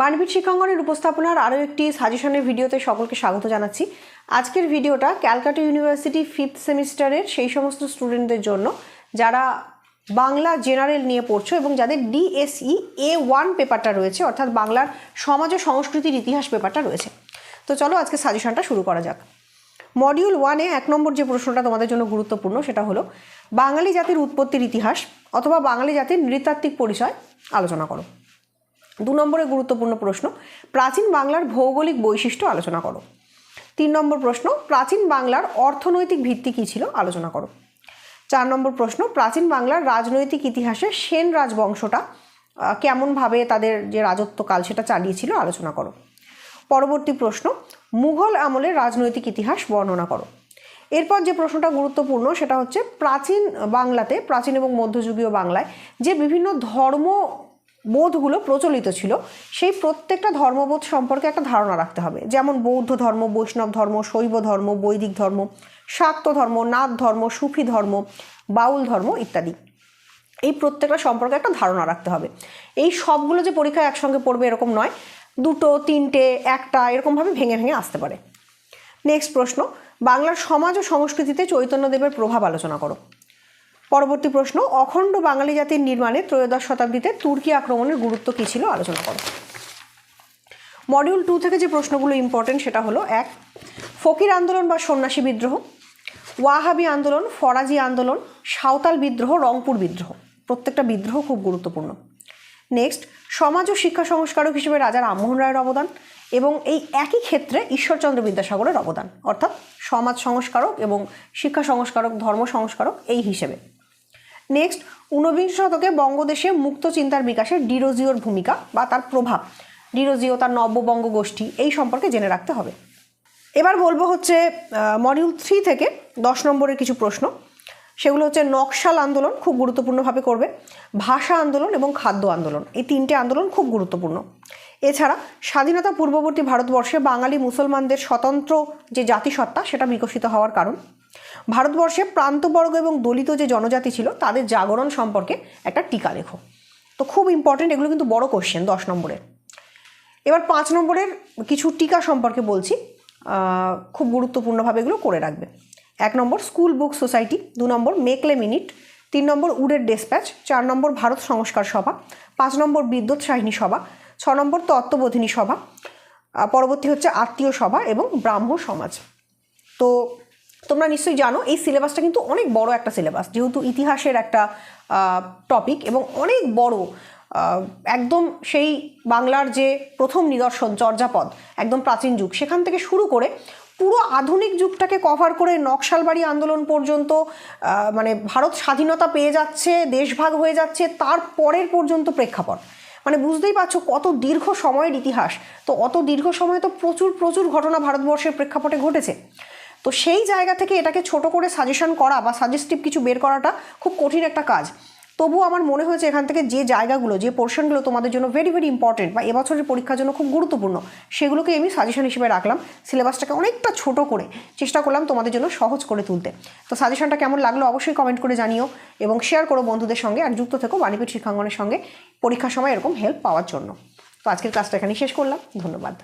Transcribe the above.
বাণীপীঠ শিক্ষাঙ্গনের উপস্থাপনার আরও একটি সাজেশনের ভিডিওতে সকলকে স্বাগত জানাচ্ছি। আজকের ভিডিওটা ক্যালকাটা ইউনিভার্সিটি ফিফথ সেমিস্টারের সেই সমস্ত স্টুডেন্টদের জন্য যারা বাংলা জেনারেল নিয়ে পড়ছো এবং যাদের ডিএসই এ ওয়ান পেপারটা রয়েছে, অর্থাৎ বাংলার সমাজ ও সংস্কৃতির ইতিহাস পেপারটা রয়েছে। তো চলো আজকে সাজেশনটা শুরু করা যাক। মডিউল ওয়ানে এক নম্বর যে প্রশ্নটা তোমাদের জন্য গুরুত্বপূর্ণ, সেটা হলো, বাঙালি জাতির উৎপত্তির ইতিহাস অথবা বাঙালি জাতির নৃতাত্ত্বিক পরিচয় আলোচনা করো। দু নম্বরে গুরুত্বপূর্ণ প্রশ্ন, প্রাচীন বাংলার ভৌগোলিক বৈশিষ্ট্য আলোচনা করো। তিন নম্বর প্রশ্ন, প্রাচীন বাংলার অর্থনৈতিক ভিত্তি কী ছিল? আলোচনা করো। চার নম্বর প্রশ্ন, প্রাচীন বাংলার রাজনৈতিক ইতিহাসে সেন রাজবংশটা কেমনভাবে তাদের যে রাজত্বকাল সেটা চালিয়েছিল আলোচনা করো। পরবর্তী প্রশ্ন, মুঘল আমলের রাজনৈতিক ইতিহাস বর্ণনা করো। এরপর যে প্রশ্নটা গুরুত্বপূর্ণ সেটা হচ্ছে প্রাচীন বাংলাতে, প্রাচীন এবং মধ্যযুগীয় বাংলায় যে বিভিন্ন ধর্ম বোধগুলো প্রচলিত ছিল, সেই প্রত্যেকটা ধর্মবোধ সম্পর্কে একটা ধারণা রাখতে হবে। যেমন বৌদ্ধ ধর্ম, বৈষ্ণব ধর্ম, শৈব ধর্ম, বৈদিক ধর্ম, শাক্ত ধর্ম, নাথ ধর্ম, সুফি ধর্ম, বাউল ধর্ম ইত্যাদি। এই প্রত্যেকটা সম্পর্কে একটা ধারণা রাখতে হবে। এই সবগুলো যে পরীক্ষায় একসঙ্গে পড়বে এরকম নয়, দুটো, তিনটে, একটা, এরকমভাবে ভেঙে ভেঙে আসতে পারে। নেক্সট প্রশ্ন, বাংলার সমাজ ও সংস্কৃতিতে চৈতন্যদেবের প্রভাব আলোচনা করো। পরবর্তী প্রশ্ন, অখণ্ড বাঙালি জাতির নির্মাণে ত্রয়োদশ শতাব্দীতে তুর্কি আক্রমণের গুরুত্ব কী ছিল? আলোচনা করো। মডিউল টু থেকে যে প্রশ্নগুলো ইম্পর্টেন্ট সেটা হলো, এক, ফকির আন্দোলন বা সন্ন্যাসী বিদ্রোহ, ওয়াহাবি আন্দোলন, ফরাজি আন্দোলন, সাঁওতাল বিদ্রোহ, রংপুর বিদ্রোহ, প্রত্যেকটা বিদ্রোহ খুব গুরুত্বপূর্ণ। নেক্সট সমাজ ও শিক্ষা সংস্কারক হিসেবে রাজা রামমোহন রায়ের অবদান এবং এই একই ক্ষেত্রে ঈশ্বরচন্দ্র বিদ্যাসাগরের অবদান, অর্থাৎ সমাজ সংস্কারক এবং শিক্ষা সংস্কারক, ধর্ম সংস্কারক এই হিসেবে। নেক্সট ঊনবিংশ শতকে বঙ্গদেশে মুক্ত চিন্তার বিকাশে ডিরোজিওর ভূমিকা বা তার প্রভাব। ডিরোজিও তার নব্যবঙ্গ গোষ্ঠী, এই সম্পর্কে জেনে রাখতে হবে। এবার বলব হচ্ছে মডিউল থ্রি থেকে দশ নম্বরের কিছু প্রশ্ন। সেগুলো হচ্ছে নকশাল আন্দোলন খুব গুরুত্বপূর্ণভাবে করবে, ভাষা আন্দোলন এবং খাদ্য আন্দোলন। এই তিনটে আন্দোলন খুব গুরুত্বপূর্ণ। এছাড়া স্বাধীনতা পূর্ববর্তী ভারতবর্ষে বাঙালি মুসলমানদের স্বতন্ত্র যে জাতিসত্তা, সেটা বিকশিত হওয়ার কারণ। ভারতবর্ষে প্রান্তবর্গ এবং দলিত যে জনজাতি ছিল, তাদের জাগরণ সম্পর্কে একটা টিকা লেখো। তো খুব ইম্পর্টেন্ট এগুলো কিন্তু বড় কোশ্চেন দশ নম্বরের। এবার পাঁচ নম্বরের কিছু টিকা সম্পর্কে বলছি খুব গুরুত্বপূর্ণভাবে এগুলো করে রাখবে। এক নম্বর স্কুল বুক সোসাইটি দু নম্বর মেকলে মিনিট তিন নম্বর, উডের ডেসপ্যাচ চার নম্বর, ভারত সংস্কার সভা, পাঁচ নম্বর বিদ্যুৎ সাহিনী সভা, ছ নম্বর, তত্ত্ববোধিনী সভা পরবর্তী হচ্ছে আত্মীয় সভা এবং ব্রাহ্ম সমাজ। তো তোমরা নিশ্চয়ই জানো, এই সিলেবাসটা কিন্তু অনেক বড় একটা সিলেবাস যেহেতু ইতিহাসের একটা টপিক এবং অনেক বড় একদম সেই বাংলার যে প্রথম নিদর্শন, চর্যাপদ, একদম প্রাচীন যুগ, সেখান থেকে শুরু করে পুরো আধুনিক যুগটাকে কভার করে নকশালবাড়ি আন্দোলন পর্যন্ত মানে ভারত স্বাধীনতা পেয়ে যাচ্ছে দেশভাগ হয়ে যাচ্ছে, তার পরের পর্যন্ত প্রেক্ষাপট। মানে বুঝতেই পারছ কত দীর্ঘ সময়ের ইতিহাস। তো অত দীর্ঘ সময়ে তো প্রচুর প্রচুর ঘটনা ভারতবর্ষের প্রেক্ষাপটে ঘটেছে। তো সেই জায়গা থেকে এটাকে ছোট করে সাজেশন করা বা সাজেস্টিভ কিছু বের করাটা খুব কঠিন একটা কাজ। তবুও আমার মনে হয়েছে এখান থেকে যে জায়গাগুলো, যে পোর্শনগুলো তোমাদের জন্য ভেরি ভেরি ইম্পর্টেন্ট বা এবছরের পরীক্ষার জন্য খুব গুরুত্বপূর্ণ, সেগুলোকে আমি সাজেশন হিসেবে রাখলাম। সিলেবাসটাকে অনেকটা ছোট করে চেষ্টা করলাম তোমাদের জন্য সহজ করে তুলতে। তো সাজেশনটা কেমন লাগল অবশ্যই কমেন্ট করে জানিও এবং শেয়ার করো বন্ধুদের সঙ্গে আর যুক্ত থেকো বাণীপীঠ শিক্ষাঙ্গনের সঙ্গে। পরীক্ষার সময় এরকম হেল্প পাওয়ার জন্য। তো আজকের ক্লাসটা এখানেই শেষ করলাম। ধন্যবাদ।